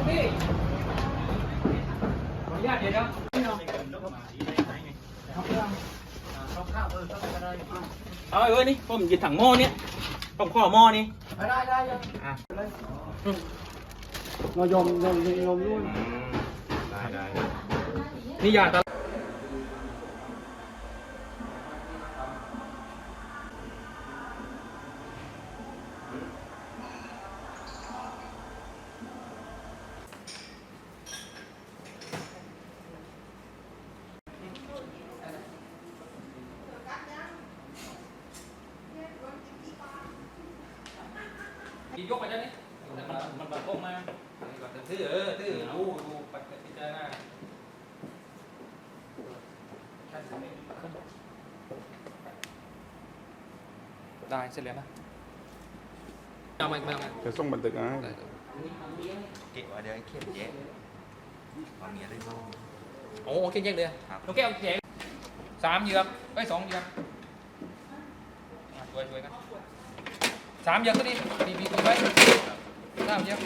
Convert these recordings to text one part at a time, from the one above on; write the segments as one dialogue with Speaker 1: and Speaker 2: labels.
Speaker 1: รงนี้ขออนุญาตเดี๋ยวเอาเอ้ยนี่ผมหยิบถังหม้อเนี่ยผมขอหม้อนี่
Speaker 2: ได้ได้ได้
Speaker 1: อะ
Speaker 2: เรายอมยอมยอมด้วย
Speaker 3: ได้ได้
Speaker 1: นี่ยาตา อีกยกไปได้ไหมมันมันแบบก้มมาถือเออถือดูดูปัจจัยเจอหน้าได้เสร็จแล้วนะเอามาอีกมามา
Speaker 3: จะส่งบันทึกนะ
Speaker 4: เก็บไว้เดี๋ยวเขียนแยกตอนนี้ได้บ้าง
Speaker 1: โอ้โอเคแยกเลย
Speaker 4: ครับ
Speaker 1: โอเคโอเคสามเหยือกไอ้ยสองเหยือกช่วยช่วยกัน สามเหยือกก็ดีดีดีดีไว้สามเหยือก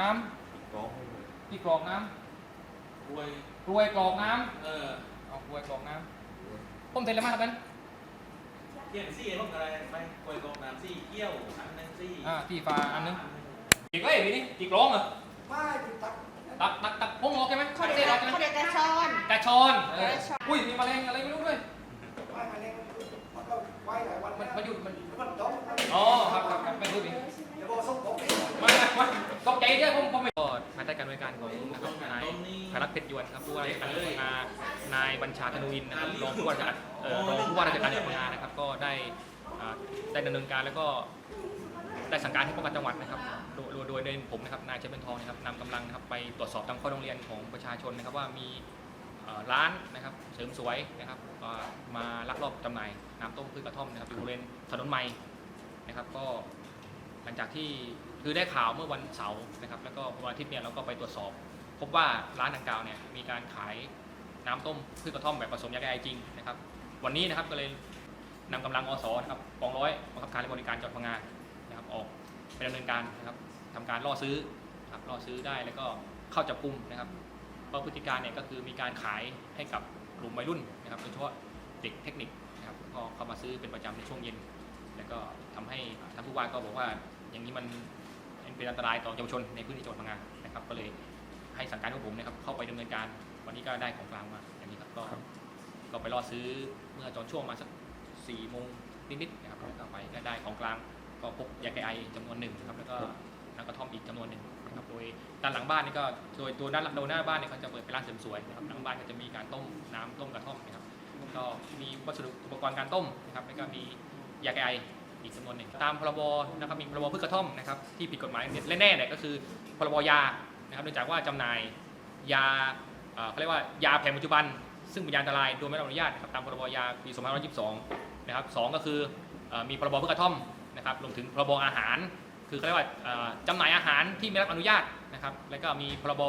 Speaker 1: น้ำ
Speaker 4: ร้อง
Speaker 1: ที่กรอกน้ำกล้วยกล้วยกรอกน้ำเออเอากล้วยกรอกน้ำผมเสร็จแล้วมั้งครับนั้น
Speaker 5: เกี่ยวซี่ต้องอะไรไปกล้วยกอกน้ำซี่เกี่ยวอันนึงซี่
Speaker 1: อ่าที่ฟ้าอันนึงจีกเลยพี่นี่จีกร้องเหรอ
Speaker 2: ไม่ติดตัก
Speaker 1: ตักตักตักพงออกใช่ไหม
Speaker 6: เขา
Speaker 1: เส้
Speaker 6: เรีย
Speaker 1: น
Speaker 6: ก
Speaker 1: ออกใช่ไหม
Speaker 6: เขาเรียกกระชอน
Speaker 1: กระชอนเออก
Speaker 6: ระชอน
Speaker 1: อุ้ยมีแมลงอะไรไม่รู้ด้วย
Speaker 2: ไม่มาเล่นมันก็ไว้หลายวัน
Speaker 1: มันมันหยุดมัน
Speaker 2: มันดอง
Speaker 1: อ๋อครับครับครับไม่รู้ดิ
Speaker 2: เดี๋ยวบอกส่งผมเอง
Speaker 1: มามาตกใจด้วยผมผมไม่ก็ภายใต้การบริการของนะครับนายพรัตน์เพชรยวนครับผู้ว่าราชการจังหวัดพังงานายบัญชาธนุอินทร์นะครับรองผู้ว่าราชการเอ่อรองผู้ว่าราชการจังหวัดพังงานะครับก็ได้อ่าได้ดำเนินการแล้วก็ ได้สั่งการให้ป้องกันจังหวัดนะครับโดยโดยโดยโดยผมนะครับนายเชฟเป็นทองนะครับนำกำลังนะครับไปตรวจสอบตามข้อโรงเรียนของประชาชนนะครับว่ามีเอ่อร้านนะครับเสริมสวยนะครับเอ่อมาลักลอบจำหน่ายน้ำต้มพืชกระท่อมนะครับอยู่บริเวณถนนใหม่นะครับก็หลังจากที่คือได้ข่าวเมื่อวันเสาร์นะครับแล้วก็วันอาทิตย์เนี่ยเราก็ไปตรวจสอบ พบว่าร้านดังกล่าวเนี่ยมีการขายน้ำต้มพืชกระท่อมแบบผสมยาแก้ไอจริงนะครับวันนี้นะครับก็เลยนำกำลังอสนะครับกองร้อยบังคับการและบริการจังหวัดพังงาน ไปดำเนินการนะครับทำการล่อซื้อครับล่อซื้อได้แล้วก็เข้าจับกลุ่มนะครับเพราะพฤติการเนี่ยก็คือมีการขายให้กับกลุ่มวัยรุ่นนะครับโดยเฉพาะเด็กเทคนิคนะครับก็เข้ามาซื้อเป็นประจำในช่วงเย็น แล้วก็ทำให้ท่านผู้ว่าก็บอกว่าอย่างนี้มันเป็นอันตรายต่อเยาวชนในพื้นที่จังหวัดพังงานะครับ ก็เลยให้สั่งการของผมนะครับเข้าไปดำเนินการวันนี้ก็ได้ของกลางมาอย่างนี้ครับก็ก็ไปล่อซื้อเมื่อตอนช่วงมาสักสี่โมงนิดๆนะครับแล้วก็ไปก็ได้ของกลาง ก็พบยาแก้ไอจำนวนหนึ่งนะครับแล้วก็น้ำกระท่อมอีกจำนวนหนึ่งนะครับโดยด้านหลังบ้านนี่ก็โดยตัวด้านโดยหน้าบ้านเนี่ยเขาจะเปิดเป็นร้านเสริมสวยนะครับหลังบ้านก็จะมีการต้มน้ำต้มกระท่อมนะครับก็มีวัสดุอุปกรณ์การต้มนะครับแล้วก็มียาแก้ไออีกจำนวนหนึ่งตามพรบนะครับมีพรบพืชกระท่อมนะครับที่ผิดกฎหมายแน่ๆเนี่ยก็คือพรบยานะครับเนื่องจากว่าจำหน่ายยาเอ่อเขาเรียกว่ายาแผนปัจจุบัน ซึ่งเป็นยาอันตรายโดยไม่ได้รับอนุญาตนะครับตามพรบยาปี2522 นะครับสองก็คือเอ่อมีพรบพืชกระท่อม นะครับรวมถึงพรบอาหาร คือเขาเรียกว่าจำหน่ายอาหารที่ไม่รับอนุญาตนะครับแล้วก็มีพรบ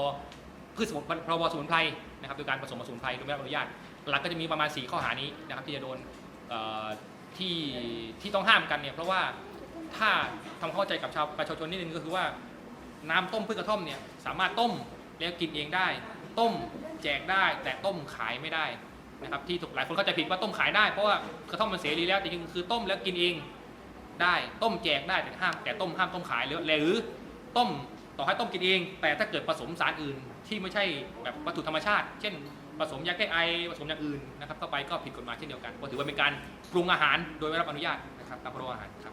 Speaker 1: พืชสมุนพรบสมุนไพรนะครับโดยการผสมผสมุนไพรโดยไม่รับอนุญาต หลักก็จะมีประมาณ 4 ข้อหานี้นะครับที่จะโดนที่ที่ต้องห้ามกันเนี่ยเพราะว่าถ้าทำเข้าใจกับชาวประชาชนนิดนึงก็คือว่าน้ำต้มพืชกระท่อมเนี่ยสามารถต้มแล้วกินเองได้ ต้มแจกได้แต่ต้มขายไม่ได้นะครับที่ถูกหลายคนเข้าใจผิดว่าต้มขายได้เพราะว่ากระท่อมมันเสรีแล้วแต่จริงๆคือต้มแล้วกินเอง ได้ ต้มแจกได้แต่ห้ามแต่ต้มห้ามต้มขายหรือหรือต้มต่อให้ต้มกินเอง แต่ถ้าเกิดผสมสารอื่นที่ไม่ใช่แบบวัตถุธรรมชาติ เช่น ผสมยาแก้ไอผสมอย่างอื่นนะครับเข้าไปก็ผิดกฎหมายเช่นเดียวกันก็ถือว่าเป็นการปรุงอาหารโดยไม่รับอนุญาตนะครับตามพรบอาหารครับ